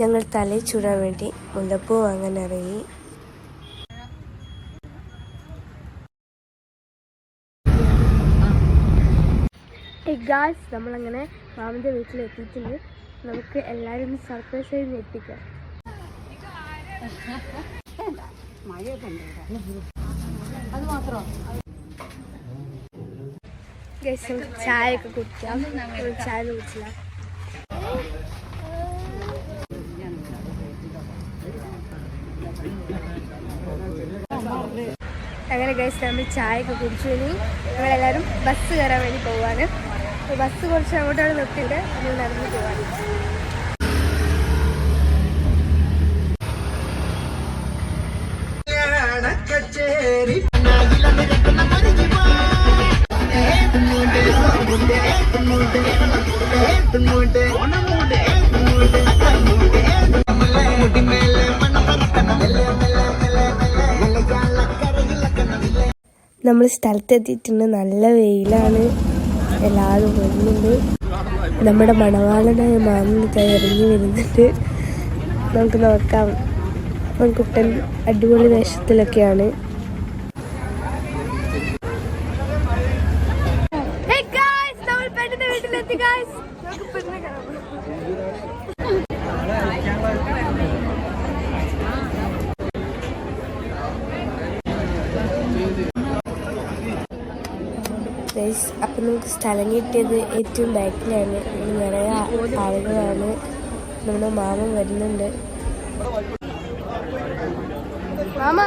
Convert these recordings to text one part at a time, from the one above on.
ഞങ്ങൾ തലയിൽ ചൂടാൻ വേണ്ടി മുല്ലപ്പൂ വാങ്ങാൻ ഇറങ്ങി. ഗായ്സ് നമ്മളങ്ങനെ മാമിന്റെ വീട്ടിൽ എത്തിയിട്ടുണ്ട് നമുക്ക് എല്ലാവരും സർപ്രൈസ് ചെയ്ത് എത്തിക്കാം. ഗസ് ചായ ഒക്കെ കുടിക്കാം. ചായ കുടിച്ചില്ല. അങ്ങനെ ഗൈസ് നമ്മൾ ചായ ഒക്കെ കുടിച്ചു ഇനി ഞങ്ങളെല്ലാവരും ബസ് കയറാൻ വേണ്ടി പോവാണ്. ബസ് കുറച്ച് അങ്ങോട്ടാണ് നിർത്തിയിട്ട് നമ്മൾ നടന്നു പോവാണ്. നമ്മൾ സ്ഥലത്തെത്തിയിട്ടുണ്ട്. നല്ല വെയിലാണ്. എല്ലാവരും വരുന്നുണ്ട്. നമ്മുടെ മണവാളനായ മാമിനൊക്കെ ഇറങ്ങി വരുന്നുണ്ട്. നമുക്ക് നോക്കാം. അപ്പം കുട്ടൻ അടിപൊളി വേഷത്തിലൊക്കെയാണ് വീട്ടിലെത്തി ഗായ്സ് നമുക്ക് പെണ്ണ് കാണാം ഗൈസ് അപ്പം നമുക്ക് സ്ഥലം കിട്ടിയത് ഏറ്റവും ബാക്കിലാണ്. നിറയെ ആളുകളാണ്. നമ്മുടെ മാമൻ വരുന്നുണ്ട്. മാമ.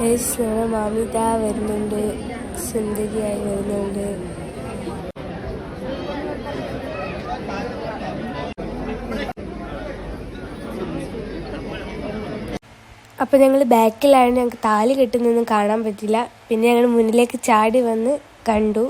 ഗൈസ് നമ്മുടെ മാമി ഇതാ വരുന്നുണ്ട്. സുന്ദരിയായി വരുന്നുണ്ട്. അപ്പോൾ ഞങ്ങൾ ബാക്കിലായിരുന്നു ഞങ്ങൾക്ക് താലി കെട്ടുന്നൊന്നും കാണാൻ പറ്റില്ല. പിന്നെ ഞങ്ങൾ മുന്നിലേക്ക് ചാടി വന്ന് കണ്ടു.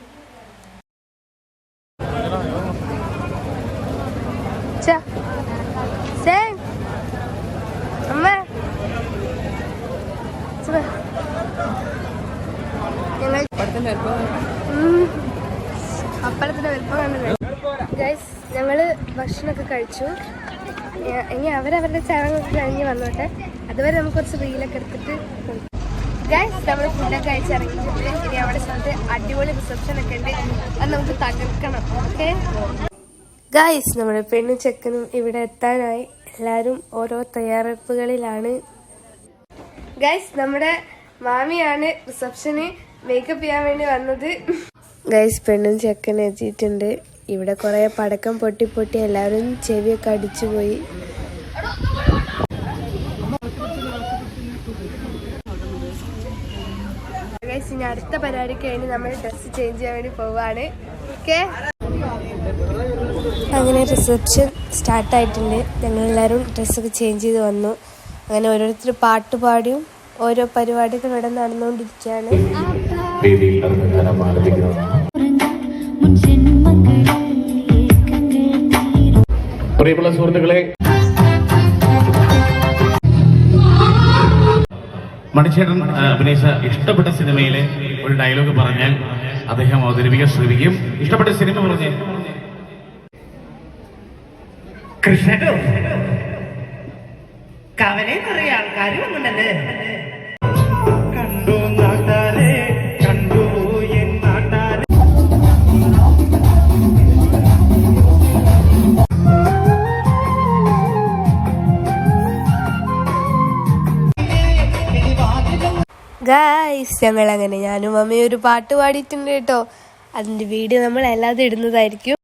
വലിപ്പം ഗൈസ് ഞങ്ങൾ ഭക്ഷണമൊക്കെ കഴിച്ചു. ഇനി അവരവരുടെ ചടങ്ങൊക്കെ കഴിഞ്ഞ് വന്നോട്ടെ. അതുവരെ നമുക്ക് കുറച്ച് റീലൊക്കെ എടുത്തിട്ട് ഗൈസ് നമ്മൾ ഫുഡൊക്കെ കഴിച്ചിറങ്ങിയിട്ടുണ്ട്. ഇനി അവിടെ സ്ഥലത്ത് അടിപൊളി റിസപ്ഷൻ ഒക്കെ ഉണ്ട്. അത് നമുക്ക് തകർക്കണം. ഓക്കെ ഗൈസ് നമ്മുടെ പെണ്ണും ചെക്കനും ഇവിടെ എത്താനായി. എല്ലാവരും ഓരോ തയ്യാറെടുപ്പുകളിലാണ്. ഗൈസ് നമ്മുടെ മാമിയാണ് റിസപ്ഷന് മേക്കപ്പ് ചെയ്യാൻ വേണ്ടി വന്നത്. ഗൈസ് പെണ്ണും ചെക്കനും എത്തിയിട്ടുണ്ട്. ഇവിടെ കുറെ പടക്കം പൊട്ടി പൊട്ടി എല്ലാവരും ചെവിയൊക്കെ അടിച്ചു പോയി ഗൈസ് ഇനി അടുത്ത പരിപാടിക്ക് കഴിഞ്ഞ് നമ്മൾ ഡ്രസ്സ് ചേഞ്ച് ചെയ്യാൻ വേണ്ടി പോവാണ്. ഓക്കെ അങ്ങനെ റിസപ്ഷൻ സ്റ്റാർട്ടായിട്ടുണ്ട് ഞങ്ങളെല്ലാവരും ഡ്രസ്സൊക്കെ ചേഞ്ച് ചെയ്ത് വന്നു. അങ്ങനെ ഓരോരുത്തർ പാട്ട് പാടിയും ഓരോ പരിപാടികൾ ഇവിടെ നടന്നുകൊണ്ടിരിക്കുകയാണ്. പ്രിയമുള്ള സുഹൃത്തുക്കളെ മണിച്ചേട്ടൻ അഭിനയിച്ച ഇഷ്ടപ്പെട്ട സിനിമയിലെ ഒരു ഡയലോഗ് പറഞ്ഞാൽ അദ്ദേഹം അവതരിപ്പിക്കാൻ ശ്രമിക്കും. ഇഷ്ടപ്പെട്ട സിനിമ പറഞ്ഞേ. കൃഷ്ണനോ കവലേ നിറയെ ആൾക്കാരും വന്നിട്ടല്ലേ ഗായ്സ് ഞങ്ങൾ അങ്ങനെ ഞാനും അമ്മയും ഒരു പാട്ട് പാടിയിട്ടുണ്ട് കേട്ടോ. അതിന്റെ വീഡിയോ നമ്മൾ അല്ലാതെ ഇടുന്നതായിരിക്കും.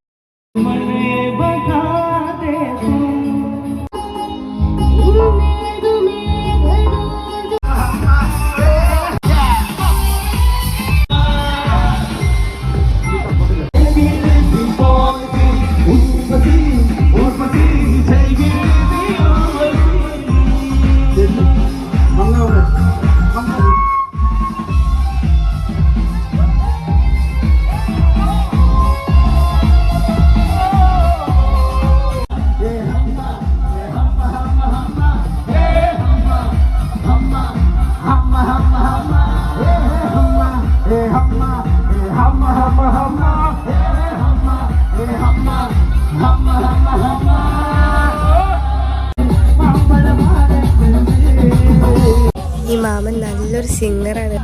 ഈ മാമൻ നല്ലൊരു സിംഗറാണ്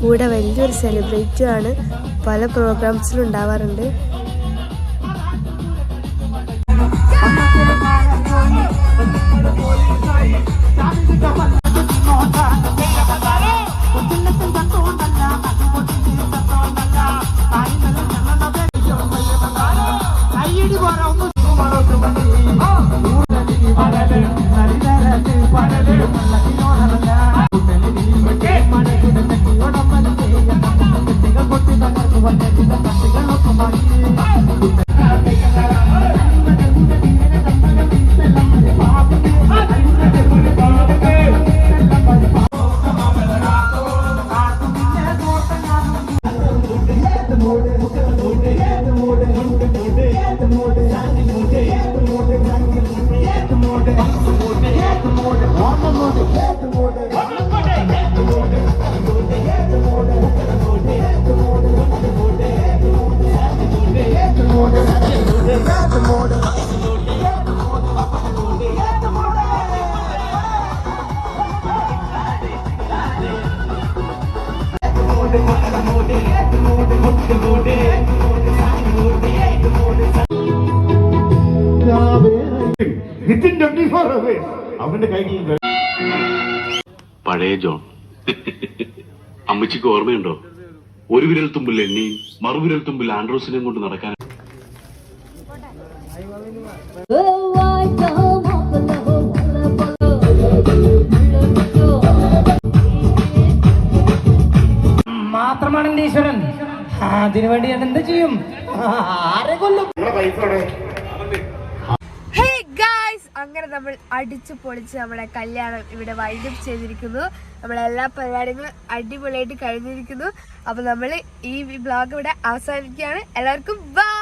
കൂടെ വലിയൊരു സെലിബ്രേറ്റുമാണ് പല പ്രോഗ്രാംസിലും ഉണ്ടാവാറുണ്ട്. വിത്തിൻ ട്വന്റി ഫോർ അവേഴ്സ് അവന്റെ കയ്യിൽ പഴയ ജോൺ. അമ്മച്ചിക്ക് ഓർമ്മയുണ്ടോ? ഒരു വിരൽ തുമ്പിൽ എന്നെയും മറുവിരൽ തുമ്പിൽ ആൻഡ്രോസിനെയും കൊണ്ട് നടക്കാൻ. മാത്രമാണ് എന്റെ ഈശ്വരൻ. അതിനുവേണ്ടി ഞാൻ എന്ത് ചെയ്യും? ആരെ കൊല്ലും? നമ്മൾ അടിച്ചു പൊളിച്ച് നമ്മുടെ കല്യാണം ഇവിടെ വൈൻഡപ്പ് ചെയ്തിരിക്കുന്നു. നമ്മളെ എല്ലാ പരിപാടികളും അടിപൊളിയായിട്ട് കഴിഞ്ഞിരിക്കുന്നു. അപ്പൊ നമ്മൾ ഈ ബ്ലോഗ് ഇവിടെ അവസാനിക്കുകയാണ് എല്ലാവർക്കും ബൈ